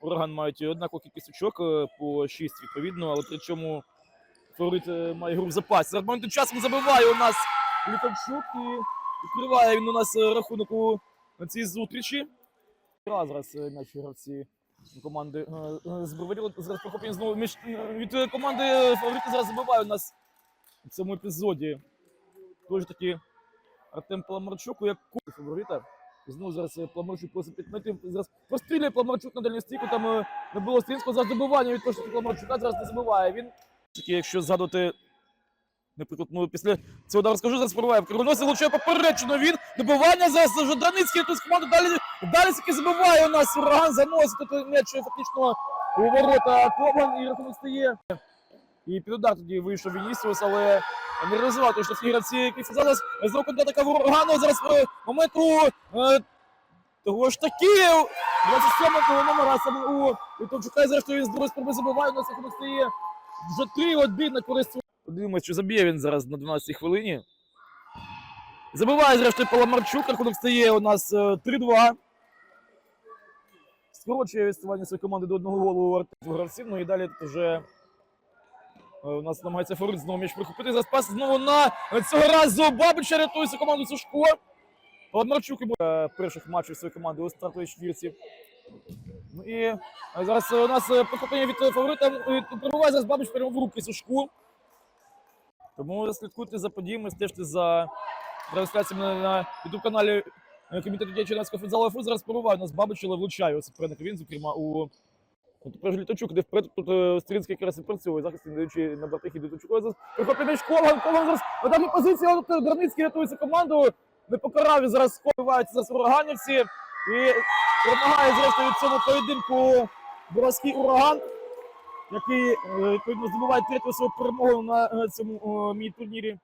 Ураган мають однакову кількість очок е, по 6 відповідно, але при чому фаворит е, має гру в запасі. Моментом часом забиває у нас Літовчук і відкриває він у нас е, рахунок у цій зустрічі. Раз зараз наші гравці команди з Броварів. Зараз Прокопін знову між від команди фаворити зараз забиває у нас у цьому епізоді. Тож таки Артем Паламарчук, як фаворита. Знову зараз е, Паламарчук просить підмити. Зараз прострілює Паламарчук на дальню стійку. Там е, не було стрінського зараз добивання від того, що Паламарчука зараз не забиває. Він таки, якщо згадувати. Наприклад, ну після цього удару скажу, зараз пробиває. Кривоносий влучає попереджено. Він добивання зараз вже Драницький, тут з команди далі далі таки забиває у нас ураган заносить тут м'яч фактично у ворота Кован і рахунок стає. І під удар тоді вийшов Вінісіус, але не що всі гравці, які зараз знову контратака в урагану, зараз е, моменту е, того ж таки 27-го номера у Литовчука, і зрештою з другої спроби забиває, у нас рахунок стає вже 3-1 на користь. Подивимось, чи заб'є він зараз на 12-й хвилині. Забиває, зрештою, Паламарчук, рахунок стає у нас е, 3-2. Скорочує відставання своєї команди до одного голу гравців. Ну і далі тут вже е, у нас намагається фаворит знову м'яч прихопити. Зараз пас знову на е, цього разу Бабича рятується команду Сушко. Паламарчук йому е, перших матчів своєї команди у стартовій четвірці. Ну і е, зараз е, у нас е, прихоплення від е, фаворита. е, Пробуває зараз Бабич прямо в руки Сушку. Тому слідкуйте за подіями, стежте за трансляціями на, на youtube каналі е, комітету діячого нацького футзалу ФУ. Зараз пробуває у нас Бабич, але влучає оце. Він, зокрема, у Тепер ж де вперед тут е, Стрінський якраз і працює, не даючи набрати хід Літочуку. Зараз прихопить м'яч Кован, Кован зараз в атакі позиції, але тут Драницький рятується команду. Не покарав і зараз сховаються зараз ураганівці. І перемагає зрештою в цьому поєдинку Боровський ураган, який е, відповідно здобуває третю свою перемогу на е, цьому е, міні-турнірі.